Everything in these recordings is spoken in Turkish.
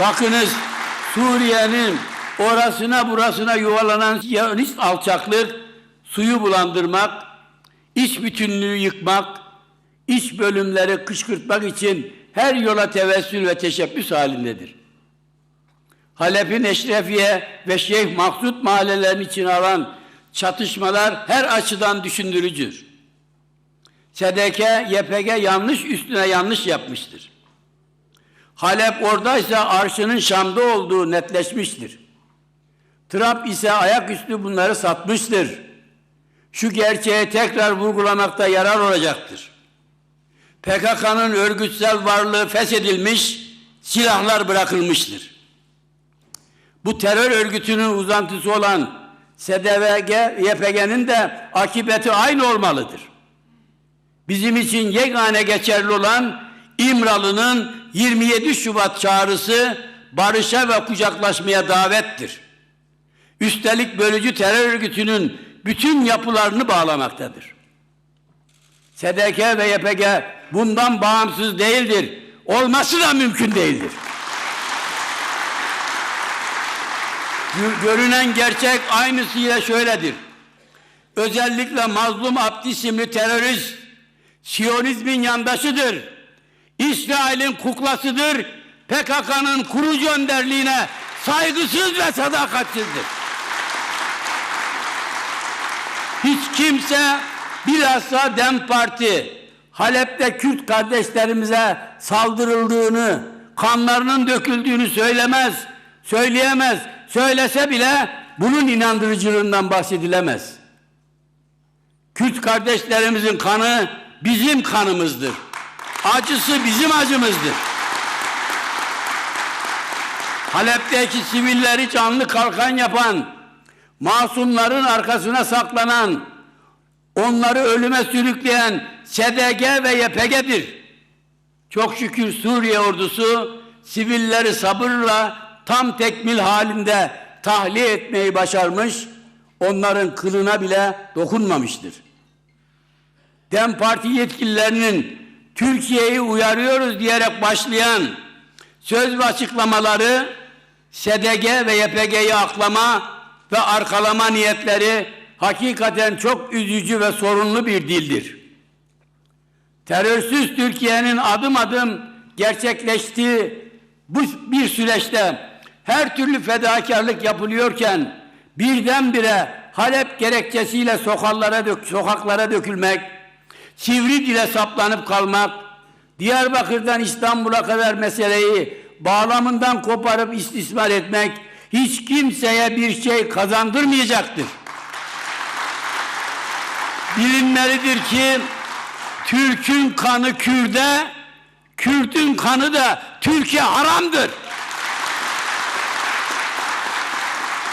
Bakınız Suriye'nin orasına burasına yuvalanan Siyonist alçaklık suyu bulandırmak, iç bütünlüğü yıkmak, iç bölümleri kışkırtmak için her yola tevessül ve teşebbüs halindedir. Halep'in Eşrefiye ve Şeyh Maksut mahallelerini içine alan çatışmalar her açıdan düşündürücüdür. SDK, YPG yanlış üstüne yanlış yapmıştır. Halep oradaysa arşının Şam'da olduğu netleşmiştir. Trump ise ayaküstü bunları satmıştır. Şu gerçeği tekrar vurgulamakta yarar olacaktır. PKK'nın örgütsel varlığı feshedilmiş, silahlar bırakılmıştır. Bu terör örgütünün uzantısı olan SDVG, YPG'nin de akıbeti aynı olmalıdır. Bizim için yegane geçerli olan İmralı'nın 27 Şubat çağrısı barışa ve kucaklaşmaya davettir. Üstelik bölücü terör örgütünün bütün yapılarını bağlamaktadır. SDK ve YPG bundan bağımsız değildir. Olması da mümkün değildir. Gö- Görünen gerçek aynısıyla şöyledir. Özellikle Mazlum Abdi isimli terörist Siyonizmin yandaşıdır. İsrail'in kuklasıdır. PKK'nın kurucu önderliğine saygısız ve sadakatsizdir. Hiç kimse bilhassa DEM Parti Halep'te Kürt kardeşlerimize saldırıldığını, kanlarının döküldüğünü söylemez, söyleyemez. Söylese bile bunun inandırıcılığından bahsedilemez. Kürt kardeşlerimizin kanı bizim kanımızdır. Acısı bizim acımızdır. Halep'teki sivilleri canlı kalkan yapan, masumların arkasına saklanan, onları ölüme sürükleyen SDG ve YPG'dir. Çok şükür Suriye ordusu sivilleri sabırla tam tekmil halinde tahliye etmeyi başarmış, onların kılına bile dokunmamıştır. DEM Parti yetkililerinin Türkiye'yi uyarıyoruz diyerek başlayan söz ve açıklamaları SDG ve YPG'yi aklama ve arkalama niyetleri hakikaten çok üzücü ve sorunlu bir dildir. Terörsüz Türkiye'nin adım adım gerçekleştiği bu bir süreçte her türlü fedakarlık yapılıyorken birdenbire Halep gerekçesiyle sokaklara, dök, sokaklara dökülmek, sivri dile saplanıp kalmak, Diyarbakır'dan İstanbul'a kadar meseleyi bağlamından koparıp istismar etmek hiç kimseye bir şey kazandırmayacaktır. Bilinmelidir ki Türk'ün kanı Kürt'e, Kürt'ün kanı da Türkiye haramdır.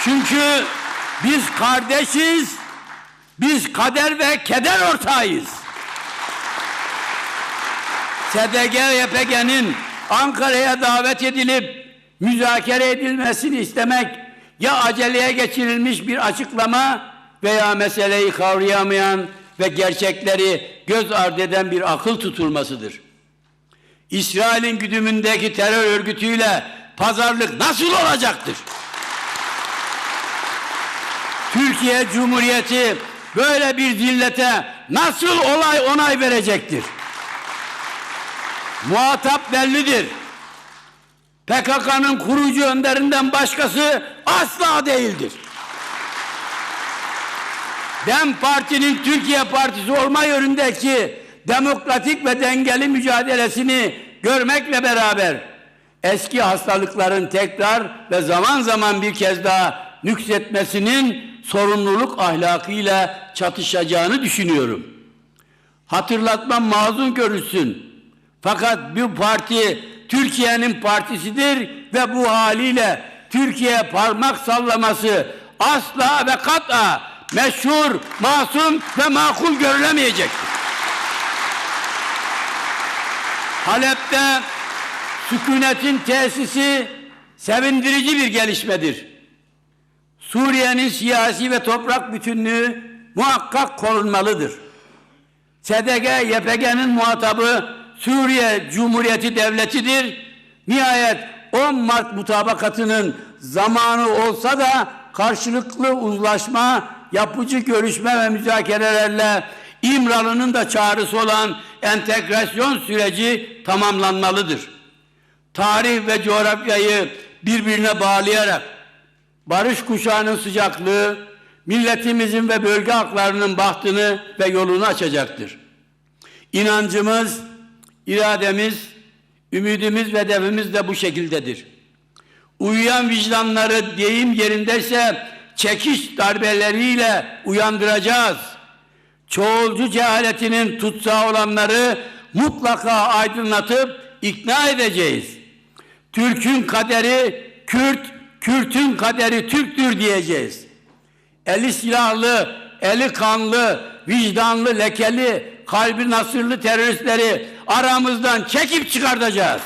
Çünkü biz kardeşiz, biz kader ve keder ortağıyız. SDG YPG'nin Ankara'ya davet edilip müzakere edilmesini istemek ya aceleye geçirilmiş bir açıklama veya meseleyi kavrayamayan ve gerçekleri göz ardı eden bir akıl tutulmasıdır. İsrail'in güdümündeki terör örgütüyle pazarlık nasıl olacaktır? Türkiye Cumhuriyeti böyle bir zillete nasıl olay onay verecektir? Muhatap bellidir. PKK'nın kurucu önderinden başkası asla değildir. DEM Parti'nin Türkiye Partisi olma yönündeki demokratik ve dengeli mücadelesini görmekle beraber eski hastalıkların tekrar ve zaman zaman bir kez daha nüksetmesinin sorumluluk ahlakıyla çatışacağını düşünüyorum. Hatırlatmam mazun görülsün. Fakat bu parti Türkiye'nin partisidir ve bu haliyle Türkiye parmak sallaması asla ve kat'a meşhur, masum ve makul görülemeyecektir. Halep'te sükunetin tesisi sevindirici bir gelişmedir. Suriye'nin siyasi ve toprak bütünlüğü muhakkak korunmalıdır. SDG, YPG'nin muhatabı Suriye Cumhuriyeti Devleti'dir. Nihayet 10 Mart mutabakatının zamanı olsa da karşılıklı uzlaşma, yapıcı görüşme ve müzakerelerle İmralı'nın da çağrısı olan entegrasyon süreci tamamlanmalıdır. Tarih ve coğrafyayı birbirine bağlayarak barış kuşağının sıcaklığı milletimizin ve bölge halklarının bahtını ve yolunu açacaktır. İnancımız, irademiz, ümidimiz ve hedefimiz de bu şekildedir. Uyuyan vicdanları deyim yerindeyse çekiş darbeleriyle uyandıracağız. Çoğulcu cehaletinin tutsağı olanları mutlaka aydınlatıp ikna edeceğiz. Türk'ün kaderi Kürt, Kürt'ün kaderi Türk'tür diyeceğiz. Eli silahlı, eli kanlı, vicdanlı, lekeli, kalbi nasırlı teröristleri aramızdan çekip çıkartacağız.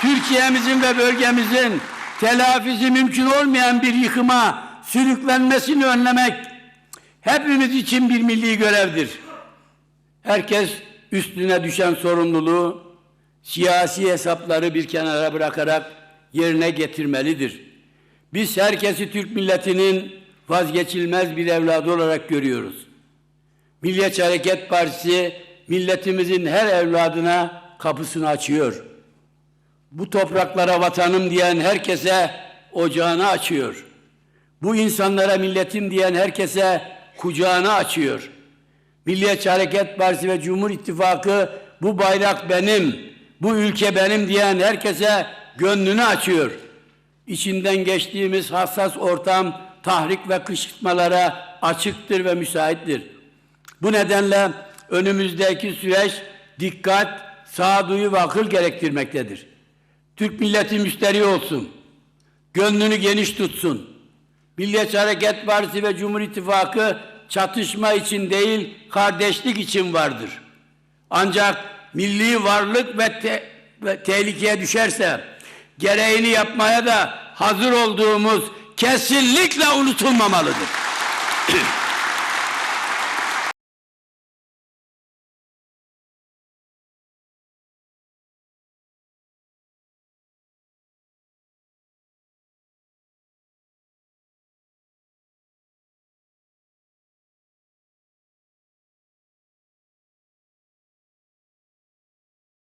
Türkiye'mizin ve bölgemizin telafisi mümkün olmayan bir yıkıma sürüklenmesini önlemek hepimiz için bir milli görevdir. Herkes üstüne düşen sorumluluğu siyasi hesapları bir kenara bırakarak yerine getirmelidir. Biz herkesi Türk milletinin vazgeçilmez bir evladı olarak görüyoruz. Milliyetçi Hareket Partisi milletimizin her evladına kapısını açıyor. Bu topraklara vatanım diyen herkese ocağını açıyor. Bu insanlara milletim diyen herkese kucağını açıyor. Milliyetçi Hareket Partisi ve Cumhur İttifakı bu bayrak benim, bu ülke benim diyen herkese gönlünü açıyor. İçinden geçtiğimiz hassas ortam tahrik ve kışkırtmalara açıktır ve müsaittir. Bu nedenle önümüzdeki süreç dikkat, sağduyu ve akıl gerektirmektedir. Türk milleti müsteri olsun. Gönlünü geniş tutsun. Milliyetçi Hareket Partisi ve Cumhur İttifakı çatışma için değil, kardeşlik için vardır. Ancak milli varlık ve, te ve tehlikeye düşerse gereğini yapmaya da hazır olduğumuz kesinlikle unutulmamalıdır.